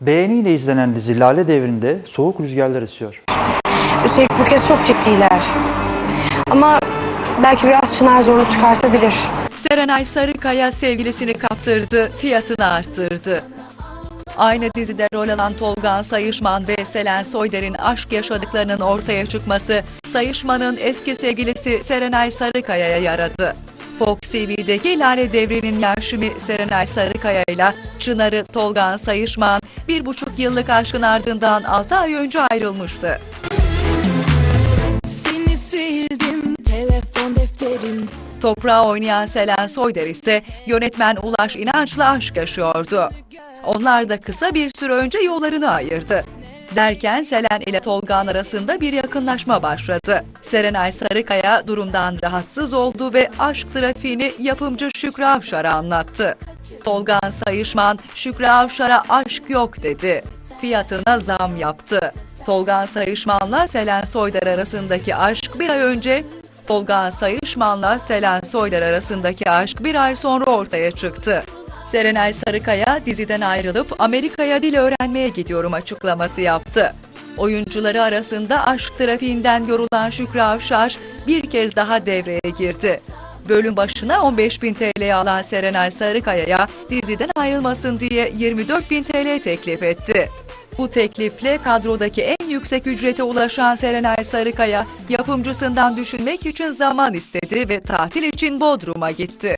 Beğeniyle izlenen dizi Lale Devri'nde soğuk rüzgarlar esiyor. Üstelik bu kez çok ciddiler. Ama belki biraz Çınar zorluk çıkartabilir. Serenay Sarıkaya sevgilisini kaptırdı, fiyatını arttırdı. Aynı dizide rol alan Tolgan Sayışman ve Selen Soyder'in aşk yaşadıklarının ortaya çıkması Sayışman'ın eski sevgilisi Serenay Sarıkaya'ya yaradı. Fox TV'deki Lale Devri'nin yaşımı Serenay Sarıkaya ile Çınar'ı Tolgan Sayışman bir buçuk yıllık aşkın ardından 6 ay önce ayrılmıştı. Seni sildim telefon defterim Toprağa oynayan Selen Soyder ise yönetmen Ulaş İnanç'la aşk yaşıyordu. Onlar da kısa bir süre önce yollarını ayırdı. Derken Selen ile Tolgan arasında bir yakınlaşma başladı. Serenay Sarıkaya durumdan rahatsız oldu ve aşk trafiğini yapımcı Şükrü Avşar'a anlattı. Tolgan Sayışman Şükrü Avşar'a aşk yok dedi. Fiyatına zam yaptı. Tolgan Sayışman'la Selen Soyder arasındaki aşk bir ay önce Tolga Sayışman'la Selen Soyder arasındaki aşk bir ay sonra ortaya çıktı. Serenay Sarıkaya diziden ayrılıp Amerika'ya dil öğrenmeye gidiyorum açıklaması yaptı. Oyuncuları arasında aşk trafiğinden yorulan Şükrü Avşar bir kez daha devreye girdi. Bölüm başına 15 bin TL alan Serenay Sarıkaya'ya diziden ayrılmasın diye 24 bin TL teklif etti. Bu teklifle kadrodaki en yüksek ücrete ulaşan Serenay Sarıkaya yapımcısından düşünmek için zaman istedi ve tatil için Bodrum'a gitti.